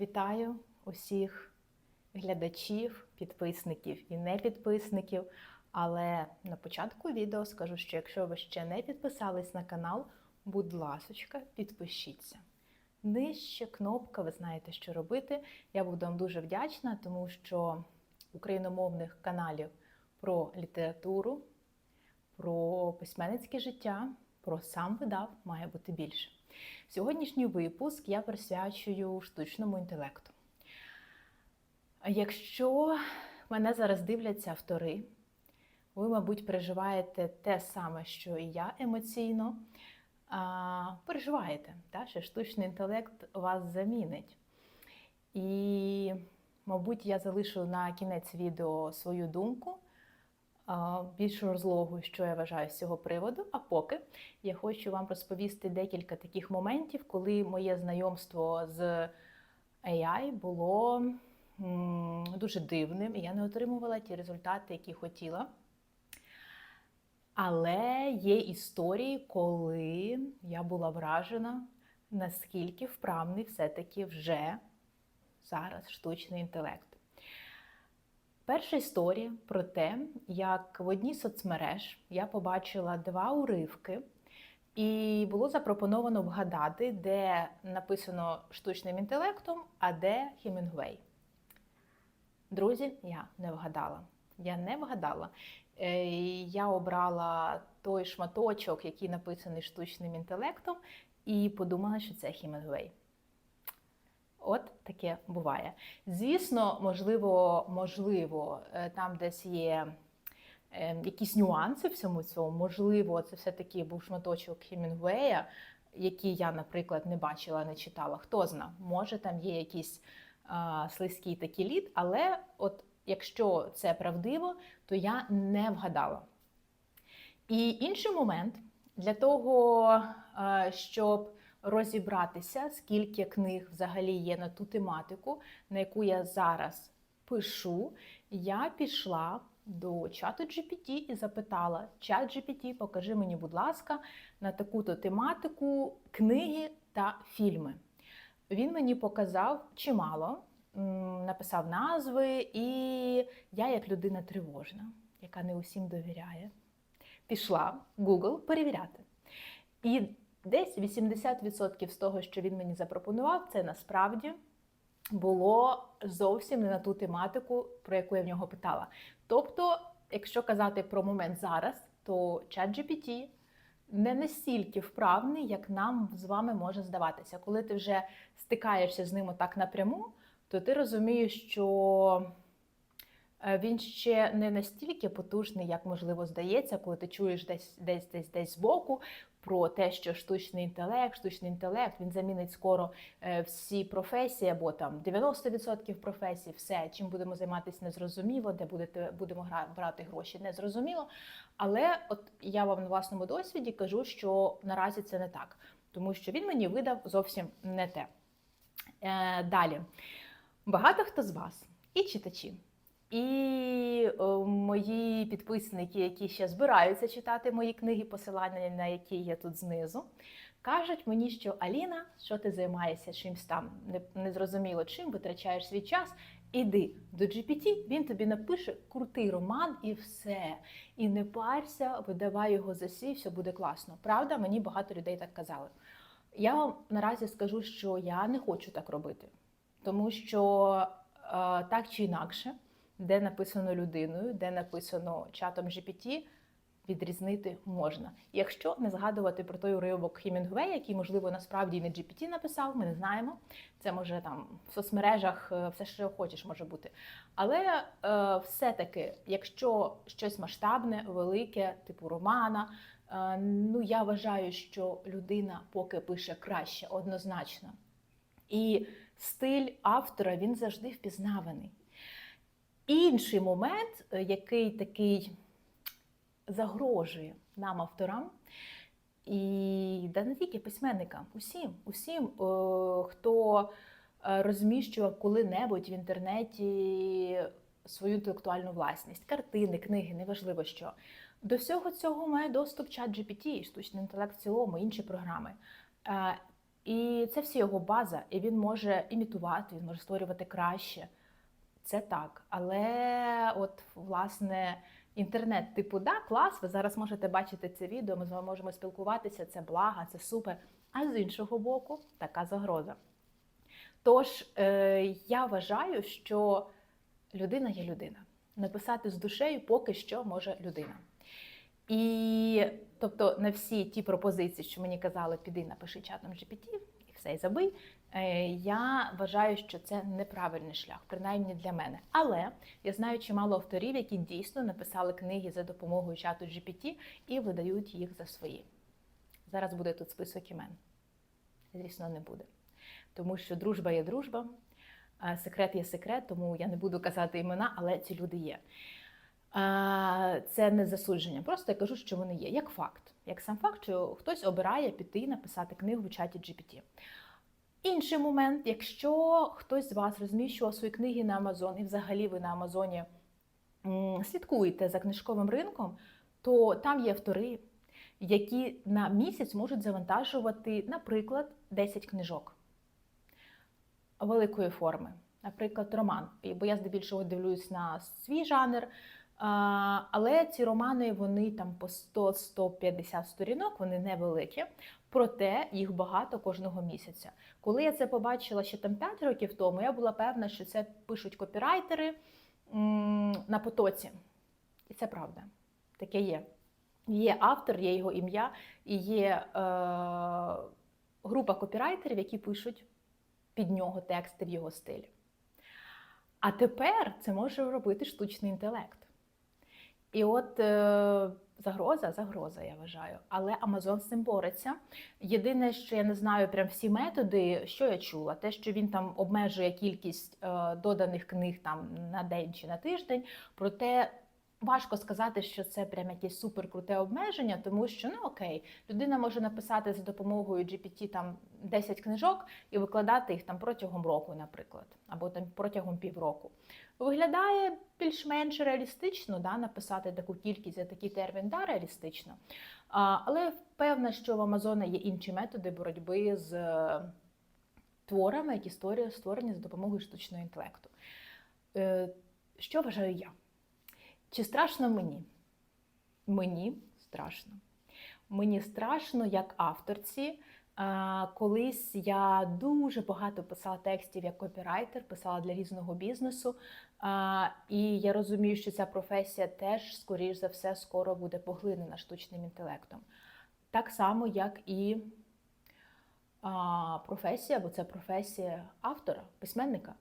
Вітаю усіх глядачів, підписників і непідписників. Але на початку відео скажу, що якщо ви ще не підписались на канал, будь ласочка, підпишіться. Нижче кнопка, ви знаєте, що робити. Я буду вам дуже вдячна, тому що україномовних каналів про літературу, про письменницьке життя, про сам видав має бути більше. Сьогоднішній випуск я присвячую штучному інтелекту. Якщо мене зараз дивляться автори, ви, мабуть, переживаєте те саме, що і я емоційно. А, переживаєте, та, що штучний інтелект вас замінить. І, мабуть, я залишу на кінець відео свою думку, а, більш розлогу, що я вважаю з цього приводу. А поки я хочу вам розповісти декілька таких моментів, коли моє знайомство з AI було дуже дивним, і я не отримувала ті результати, які хотіла. Але є історії, коли я була вражена, наскільки вправний все-таки вже зараз штучний інтелект. Перша історія про те, як в одній соцмереж я побачила два уривки, і було запропоновано вгадати, де написано штучним інтелектом, а де Хемінгвей. Друзі, я не вгадала. Я не вгадала. Е, Я обрала той шматочок, який написаний штучним інтелектом, і подумала, що це Хемінгвей. От таке буває. Звісно, можливо, можливо, е, там десь є е, якісь нюанси в цьому. Можливо, це все-таки був шматочок Хемінгвея, який я, наприклад, не бачила, не читала. Хто зна, може там є якийсь а, слизький такий лід, але от якщо це правдиво, то я не вгадала. І інший момент для того, е, щоб розібратися, скільки книг взагалі є на ту тематику, на яку я зараз пишу, я пішла до чату GPT і запитала: чат GPT, покажи мені, будь ласка, на таку-то тематику книги та фільми. Він мені показав чимало, написав назви, і я, як людина тривожна, яка не усім довіряє, пішла Google перевіряти. І десь 80% з того, що він мені запропонував, це насправді було зовсім не на ту тематику, про яку я в нього питала. Тобто, якщо казати про момент зараз, то ChatGPT не настільки вправний, як нам з вами може здаватися. Коли ти вже стикаєшся з ним отак напряму, то ти розумієш, що е, він ще не настільки потужний, як можливо здається, коли ти чуєш десь десь десь десь збоку про те, що штучний інтелект, штучний інтелект він замінить скоро е, всі професії, або там 90% професій, все, чим будемо займатися, незрозуміло, де будете будемо брати гроші, незрозуміло. Але от я вам на власному досвіді кажу, що наразі це не так, тому що він мені видав зовсім не те. Е, далі. Багато хто з вас і читачі, і е, мої підписники, які ще збираються читати мої книги, посилання на які є тут знизу, кажуть мені, що Аліна, що ти займаєшся чимось там, незрозуміло чим, витрачаєш свій час. Іди до GPT, він тобі напише крутий роман і все. І не парся, видавай його за свій, все буде класно. Правда, мені багато людей так казали. Я вам наразі скажу, що я не хочу так робити, тому що е, так чи інакше, де написано людиною, де написано чатом GPT, відрізнити можна. Якщо не згадувати про той уривок Хемінгвея, який, можливо, насправді не GPT написав, ми не знаємо. Це може там в соцмережах е, все, що хочеш, може бути. Але е, все-таки, якщо щось масштабне, велике, типу романа, е, ну я вважаю, що людина поки пише краще, однозначно. І стиль автора він завжди впізнаваний. Інший момент, е, який такий загрожує нам, авторам, і да не тільки письменникам, усім, усім, е, хто е, розміщував коли-небудь в інтернеті свою інтелектуальну власність, картини, книги, неважливо що. До всього цього має доступ чат GPT, штучний інтелект в цілому, інші програми. І це всі його база, і він може імітувати, він може створювати краще. Це так. Але от, власне, інтернет, типу, да, клас, ви зараз можете бачити це відео, ми з вами можемо спілкуватися, це блага, це супер. А з іншого боку, така загроза. Тож, е, я вважаю, що людина є людина. Написати з душею поки що може людина. І тобто на всі ті пропозиції, що мені казали, піди напиши чатом GPT все і забий. е, Я вважаю, що це неправильний шлях, принаймні для мене. Але я знаю чимало авторів, які дійсно написали книги за допомогою чату GPT і видають їх за свої. Зараз буде тут список імен. Звісно, не буде. Тому що дружба є дружба, секрет є секрет, тому я не буду казати імена, але ці люди є. Це не засудження. Просто я кажу, що вони є, як факт. Як сам факт, що хтось обирає піти написати книгу в чаті GPT. Інший момент, якщо хтось з вас розміщував свої книги на Амазон, і взагалі ви на Амазоні слідкуєте за книжковим ринком, то там є автори, які на місяць можуть завантажувати, наприклад, 10 книжок великої форми, наприклад, роман. Бо я здебільшого дивлюсь на свій жанр. А, Але ці романи вони там по 100-150 сторінок, вони невеликі, проте їх багато кожного місяця. Коли я це побачила ще там 5 років тому, я була певна, що це пишуть копірайтери м, на потоці. І це правда. Таке є. Є автор, є його ім'я, і є е, група копірайтерів, які пишуть під нього тексти в його стилі. А тепер це може робити штучний інтелект. І от е, загроза, загроза, я вважаю. Але Амазон з цим бореться. Єдине, що я не знаю прям всі методи, що я чула, те, що він там обмежує кількість е, доданих книг там на день чи на тиждень. Проте важко сказати, що це прям якесь суперкруте обмеження, тому що ну окей, людина може написати за допомогою GPT там 10 книжок і викладати їх там протягом року, наприклад, або там протягом півроку. Виглядає більш-менш реалістично, да, написати таку кількість за такий термін, да, реалістично. А, але певна, що в Амазона є інші методи боротьби з е, творами, які створені за допомогою штучного інтелекту. Е, Що вважаю я? Чи страшно мені? Мені страшно. Мені страшно як авторці. Колись я дуже багато писала текстів як копірайтер, писала для різного бізнесу. І я розумію, що ця професія теж, скоріш за все, скоро буде поглинена штучним інтелектом. Так само, як і професія, бо це професія автора, письменника.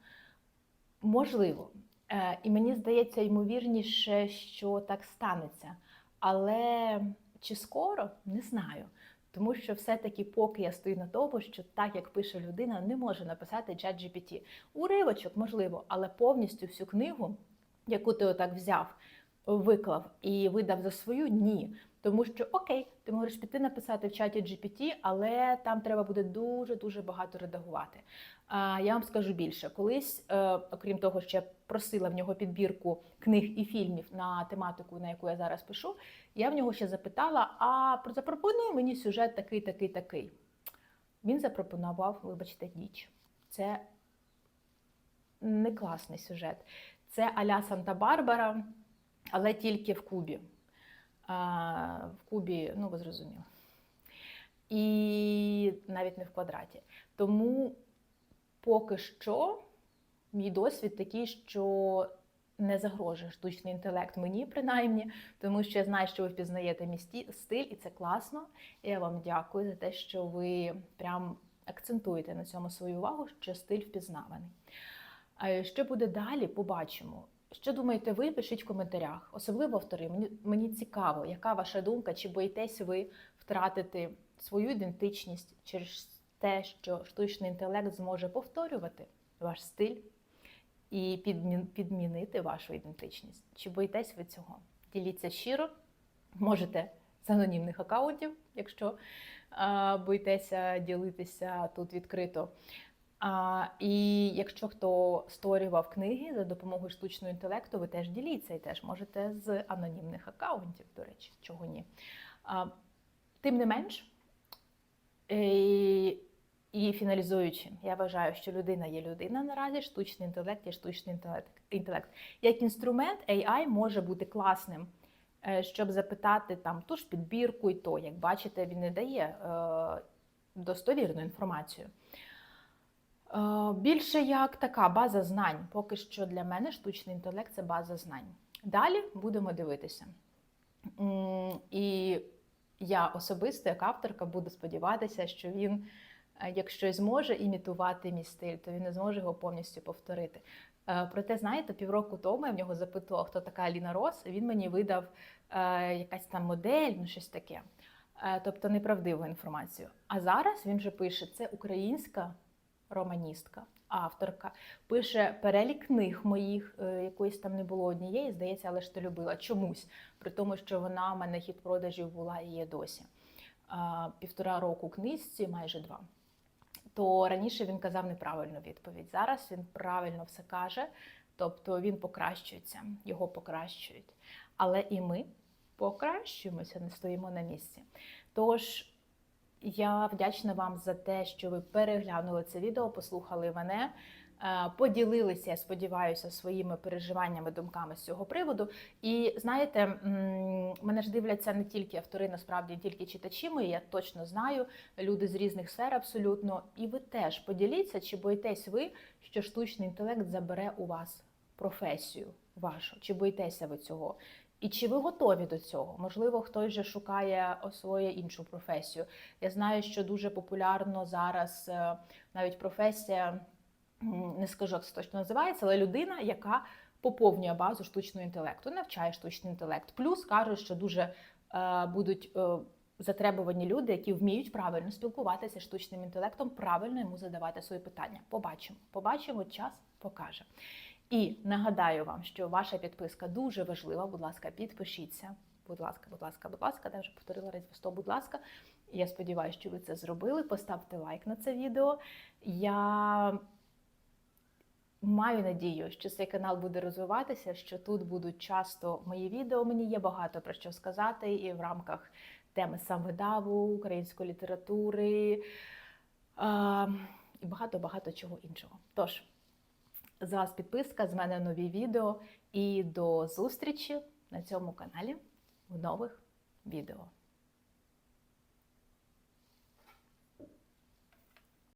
Можливо. Е, І мені здається, ймовірніше, що так станеться. Але чи скоро не знаю. Тому що все-таки, поки я стою на тому, що так як пише людина, не може написати чат GPT. Уривочок, можливо, але повністю всю книгу, яку ти отак взяв, виклав і видав за свою, ні. Тому що окей, ти можеш піти написати в чаті GPT, але там треба буде дуже дуже багато редагувати. А я вам скажу більше, колись, е, окрім того, що я просила в нього підбірку книг і фільмів на тематику, на яку я зараз пишу, я в нього ще запитала: а про- запропонуй мені сюжет такий, такий, такий. Він запропонував, вибачте, діч. Це не класний сюжет. Це Аля Санта-Барбара, але тільки в Кубі. А, в Кубі, ну ви зрозуміли. І навіть не в квадраті. Тому поки що мій досвід такий, що не загрожує штучний інтелект мені, принаймні, тому що я знаю, що ви впізнаєте місті стиль, і це класно. Я вам дякую за те, що ви прям акцентуєте на цьому свою увагу, що стиль впізнаваний. А Що буде далі, побачимо. Що думаєте ви? Пишіть в коментарях, особливо автори. Мені, мені цікаво, яка ваша думка, чи боїтесь ви втратити свою ідентичність через те, що штучний інтелект зможе повторювати ваш стиль і підмінити вашу ідентичність. Чи боїтесь ви цього? Діліться щиро, можете з анонімних акаунтів, якщо боїтеся ділитися тут відкрито. А, і якщо хто створював книги за допомогою штучного інтелекту, ви теж діліться і теж можете з анонімних акаунтів, до речі, чого ні. А, тим не менш, е, І фіналізуючи, я вважаю, що людина є людина наразі, штучний інтелект є штучний інтелект. Як інструмент, AI може бути класним, е, щоб запитати там ту ж підбірку і то, як бачите, він не дає е, достовірну інформацію. Е, Більше як така база знань. Поки що для мене штучний інтелект це база знань. Далі будемо дивитися. І я особисто, як авторка, буду сподіватися, що він, якщо зможе імітувати мій стиль, то він не зможе його повністю повторити. Е, Проте, знаєте, півроку тому я в нього запитувала, хто така Аліна Рос, і він мені видав е, якась там модель, ну щось таке. Е, Тобто неправдиву інформацію. А зараз він вже пише: це українська романістка, авторка, пише перелік книг моїх, якоїсь там не було однієї, здається, але ж ти любила чомусь, при тому, що вона в мене хід продажів була і є досі. Півтора року книжці, майже два. То раніше він казав неправильну відповідь. Зараз він правильно все каже, тобто він покращується, його покращують. Але і ми покращуємося, не стоїмо на місці. Тож я вдячна вам за те, що ви переглянули це відео, послухали мене, поділилися, я сподіваюся, своїми переживаннями, думками з цього приводу. І знаєте, мене ж дивляться не тільки автори, насправді не тільки читачі мої, я точно знаю, люди з різних сфер абсолютно. І ви теж поділіться, чи боїтесь ви, що штучний інтелект забере у вас професію вашу, чи боїтеся ви цього? І чи ви готові до цього? Можливо, хтось вже шукає освоює іншу професію. Я знаю, що дуже популярно зараз е, навіть професія, не скажу, як це точно називається, але людина, яка поповнює базу штучного інтелекту, навчає штучний інтелект. Плюс кажуть, що дуже е, будуть е, затребувані люди, які вміють правильно спілкуватися з штучним інтелектом, правильно йому задавати свої питання. Побачимо, побачимо, час покаже. І нагадаю вам, що ваша підписка дуже важлива. Будь ласка, підпишіться. Будь ласка, будь ласка, будь ласка, я вже повторила разів 100, будь ласка. Я сподіваюся, що ви це зробили. Поставте лайк на це відео. Я маю надію, що цей канал буде розвиватися, що тут будуть часто мої відео. Мені є багато про що сказати і в рамках теми самвидаву, української літератури а, і багато-багато чого іншого. Тож. З вас підписка, з мене нові відео і до зустрічі на цьому каналі в нових відео.